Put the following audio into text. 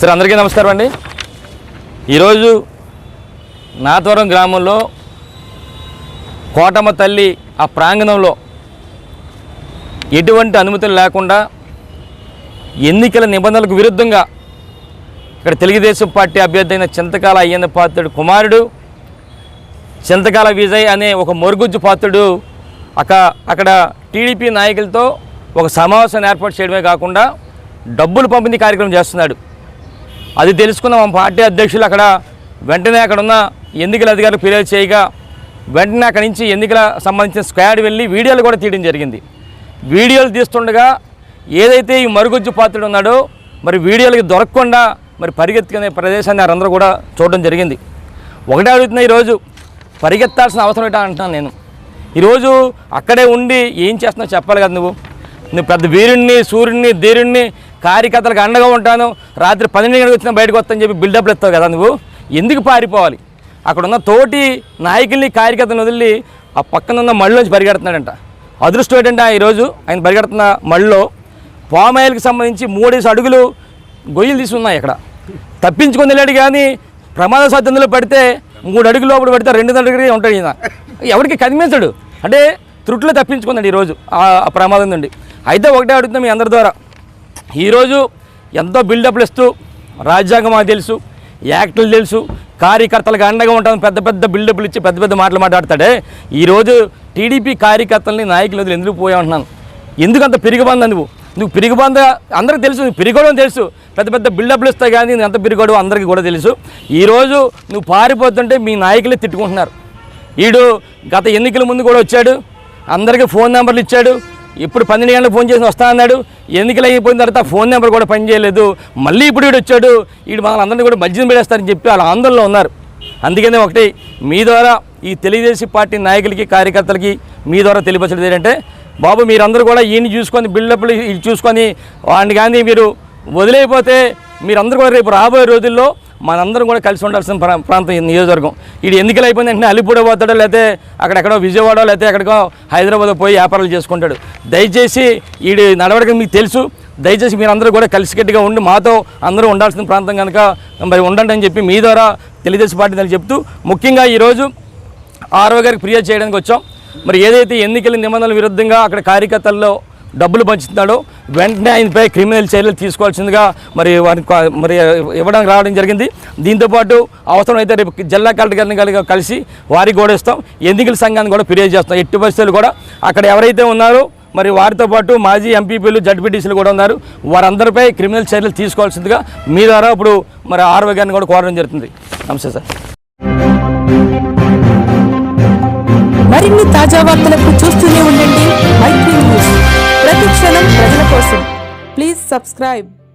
Sir అందరికీ నమస్కారం అండి. ఈరోజు నాతవరం గ్రామంలో కోటమ్మ తల్లి ఆ ప్రాంగణంలో ఎటువంటి అనుమతులు లేకుండా ఎన్నికల నిబంధనలకు విరుద్ధంగా ఇక్కడ తెలుగుదేశం పార్టీ అభ్యర్థి అయిన చింతకాల అయ్యన్న పాత్రుడు కుమారుడు చింతకాల విజయ్ అనే ఒక మొరుగుజ్జు పాత్రుడు అక్క అక్కడ టీడీపీ నాయకులతో ఒక సమావేశాన్ని ఏర్పాటు చేయడమే కాకుండా డబ్బులు పంపిణీ కార్యక్రమం చేస్తున్నాడు. అది తెలుసుకున్న మా పార్టీ అధ్యక్షులు అక్కడ వెంటనే అక్కడ ఉన్న ఎన్నికల అధికారులు ఫిర్యాదు చేయగా వెంటనే అక్కడి నుంచి ఎన్నికల సంబంధించిన స్క్వాడ్ వెళ్ళి వీడియోలు కూడా తీయడం జరిగింది. వీడియోలు తీస్తుండగా ఏదైతే ఈ మరుగుజ్జు పాత్రుడు ఉన్నాడో మరి వీడియోలకి దొరకకుండా మరి పరిగెత్తుకునే ప్రదేశాన్ని వారందరూ కూడా చూడడం జరిగింది. ఒకటే అడుగుతున్నా ఈరోజు పరిగెత్తాల్సిన అవసరం ఏంటో అంటున్నాను నేను. ఈరోజు అక్కడే ఉండి ఏం చేస్తున్నావు చెప్పాలి కదా నువ్వు. నువ్వు పెద్ద వీరుణ్ణి సూర్యుడిని ధీరుణ్ణి కార్యకర్తలకు అండగా ఉంటాను. రాత్రి పన్నెండు గంటలకు వచ్చిన బయటకు వస్తాను చెప్పి బిల్డప్లు ఎత్తావు కదా నువ్వు? ఎందుకు పారిపోవాలి? అక్కడ ఉన్న తోటి నాయకుల్ని కార్యకర్తను వదిలి ఆ పక్కన ఉన్న మళ్ళలోంచి పరిగెడుతున్నాడంట. అదృష్టం ఏంటంటే ఈరోజు ఆయన పరిగెడుతున్న మళ్ళలో పామాయిల్కి సంబంధించి మూడేసి అడుగులు గొయ్యలు తీసి ఉన్నాయి అక్కడ. తప్పించుకొని వెళ్ళాడు కానీ ప్రమాద సాధ్యంలో పడితే మూడు అడుగులు లోపల పడితే రెండు అడుగులు ఉంటాడు ఈయన. ఎవరికి కనిపించడు. అంటే త్రుట్లో తప్పించుకున్నాడు ఈరోజు ఆ ప్రమాదం నుండి. అయితే ఒకటే అడుగుతున్నాం మీ అందరి ద్వారా. ఈరోజు ఎంతో బిల్డప్లు ఇస్తూ రాజ్యాంగం మాకు తెలుసు యాక్టులు తెలుసు కార్యకర్తలకు అండగా ఉంటాం పెద్ద పెద్ద బిల్డప్లు ఇచ్చి పెద్ద పెద్ద మాటలు మాట్లాడతాడే. ఈరోజు టీడీపీ కార్యకర్తల్ని నాయకులు వదిలి ఎందుకు పోయామంటున్నాను? ఎందుకు అంత పెరిగిబంద నువ్వు? నువ్వు పిరిగిబంద అందరికీ తెలుసు నువ్వు పిరిగోవడం తెలుసు. పెద్ద పెద్ద బిల్డప్లు ఇస్తాయి కానీ నువ్వు ఎంత పిరిగోడు అందరికీ కూడా తెలుసు. ఈరోజు నువ్వు పారిపోతుంటే మీ నాయకులే తిట్టుకుంటున్నారు. వీడు గత ఎన్నికల ముందు కూడా వచ్చాడు అందరికీ ఫోన్ నెంబర్లు ఇచ్చాడు ఇప్పుడు పన్నెండు గంటలకు ఫోన్ చేసి వస్తా అన్నాడు. ఎన్నికలు అయిపోయిన తర్వాత ఫోన్ నెంబర్ కూడా పనిచేయలేదు మళ్ళీ ఇప్పుడు వీడు వచ్చాడు. వీడు మనల్ని అందరినీ కూడా మధ్యన పెడేస్తారని చెప్పి వాళ్ళ ఆందోళనలో ఉన్నారు. అందుకనే ఒకటి మీ ద్వారా ఈ తెలుగుదేశం పార్టీ నాయకులకి కార్యకర్తలకి మీ ద్వారా తెలియపరచడం ఏంటంటే బాబు మీరందరూ కూడా ఈయన్ని చూసుకొని బిల్డప్లు ఇది చూసుకొని వాడిని కానీ మీరు వదిలేకపోతే మీరందరూ కూడా రేపు రాబోయే రోజుల్లో మనందరం కూడా కలిసి ఉండాల్సిన ప్రా- ప్రాంతం నియోజకవర్గం. ఇది ఎందుకు అయిపోయింది అంటే అలిపూడ పోతాడో లేకపోతే అక్కడెక్కడో విజయవాడ లేకపోతే ఎక్కడికో హైదరాబాద్ పోయి వ్యాపారాలు చేసుకుంటాడు. దయచేసి వీడి నడవడిక మీకు తెలుసు. దయచేసి మీరందరూ కూడా కలిసికట్టుగా ఉండి మాతో అందరూ ఉండాల్సిన ప్రాంతం కనుక మరి ఉండండి అని చెప్పి మీ ద్వారా తెలుగుదేశం పార్టీ అని చెప్తూ ముఖ్యంగా ఈరోజు ఆరో గారికి ఫిర్యాదు చేయడానికి వచ్చాం. మరి ఏదైతే ఎన్నికల నిబంధనల విరుద్ధంగా అక్కడ కార్యకర్తల్లో డబ్బులు పంచుతున్నాడో. వెంటనే ఆయనపై క్రిమినల్ చర్యలు తీసుకోవాల్సిందిగా మరి వారికి మరి ఇవ్వడానికి రావడం జరిగింది. దీంతోపాటు అవసరమైతే రేపు జిల్లా కలెక్టర్ గారిని కలిగి కలిసి వారికి కూడా ఇస్తాం. ఎన్నికల సంఘాన్ని కూడా ఫిర్యాదు చేస్తాం. ఎట్టి పరిస్థితులు కూడా అక్కడ ఎవరైతే ఉన్నారో మరి వారితో పాటు మాజీ ఎంపీపీలు జడ్పీటీసీలు కూడా ఉన్నారు. వారందరిపై క్రిమినల్ చర్యలు తీసుకోవాల్సిందిగా మీ ద్వారా ఇప్పుడు మరి ఆరోగ్యాన్ని గారిని కూడా కోరడం జరుగుతుంది. నమస్తే సార్. మరిన్ని తాజా వార్తలకు చూస్తూనే ఉండండి